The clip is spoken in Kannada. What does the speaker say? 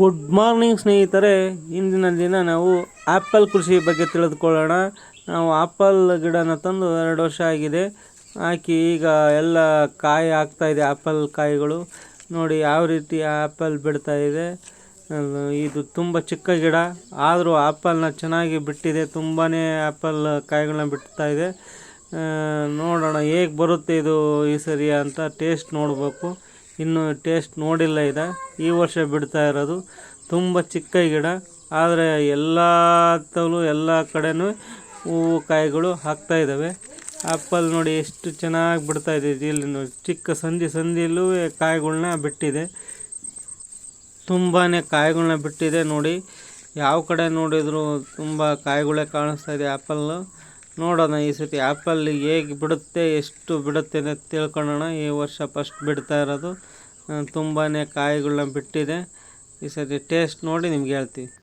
ಗುಡ್ ಮಾರ್ನಿಂಗ್ ಸ್ನೇಹಿತರೆ. ಇಂದಿನ ದಿನ ನಾವು ಆ್ಯಪಲ್ ಕೃಷಿ ಬಗ್ಗೆ ತಿಳಿದುಕೊಳ್ಳೋಣ. ನಾವು ಆ್ಯಪಲ್ ಗಿಡನ ತಂದು ಎರಡು ವರ್ಷ ಆಗಿದೆ. ಹಾಕಿ ಈಗ ಎಲ್ಲ ಕಾಯಿ ಆಗ್ತಾ ಇದೆ ಆ್ಯಪಲ್ ಕಾಯಿಗಳು. ನೋಡಿ ಯಾವ ರೀತಿ ಆ್ಯಪಲ್ ಬಿಡ್ತಾ ಇದೆ. ಇದು ತುಂಬ ಚಿಕ್ಕ ಗಿಡ. ಆದರೂ ಆ್ಯಪಲ್ನ ಚೆನ್ನಾಗಿ ಬಿಟ್ಟಿದೆ. ತುಂಬಾ ಆ್ಯಪಲ್ ಕಾಯಿಗಳನ್ನ ಬಿಡ್ತಾ ಇದೆ. ನೋಡೋಣ ಹೇಗೆ ಬರುತ್ತೆ ಇದು ಈ ಸರಿ ಅಂತ ಟೇಸ್ಟ್ ನೋಡಬೇಕು. ಇನ್ನು ಟೇಸ್ಟ್ ನೋಡಿಲ್ಲ ಇದೆ ಈ ವರ್ಷ ಬಿಡ್ತಾ ಇರೋದು. ತುಂಬ ಚಿಕ್ಕ ಗಿಡ. ಆದರೆ ಎಲ್ಲ ತಲೂ ಎಲ್ಲ ಕಡೆಯೂ ಹೂವು ಕಾಯಿಗಳು ಹಾಕ್ತಾ ಇದ್ದಾವೆ ಆ್ಯಪಲ್ ನೋಡಿ ಎಷ್ಟು ಚೆನ್ನಾಗಿ ಬಿಡ್ತಾ ಇದೆ ಇಲ್ಲಿ ಚಿಕ್ಕ ಸಂಧಿ ಸಂಧಿಯಲ್ಲೂ ಕಾಯಿಗಳ್ನ ಬಿಟ್ಟಿದೆ. ತುಂಬಾ ಕಾಯಿಗಳ್ನ ಬಿಟ್ಟಿದೆ ನೋಡಿ. ಯಾವ ಕಡೆ ನೋಡಿದ್ರು ತುಂಬ ಕಾಯಿಗಳೇ ಕಾಣಿಸ್ತಾ ಇದೆ ಆ್ಯಪಲ್ಲು ನೋಡೋಣ ಈ ಸತಿ ಆ್ಯಪಲ್ ಹೇಗೆ ಬಿಡುತ್ತೆ, ಎಷ್ಟು ಬಿಡುತ್ತೆ ಅಂತ ತಿಳ್ಕೊಳ್ಳೋಣ. ಈ ವರ್ಷ ಫಸ್ಟ್ ಬಿಡ್ತಾ ಇರೋದು. ತುಂಬಾ ಕಾಯಿಗಳನ್ನ ಬಿಟ್ಟಿದೆ. ಈ ಸತಿ ಟೇಸ್ಟ್ ನೋಡಿ ನಿಮ್ಗೆ ಹೇಳ್ತೀವಿ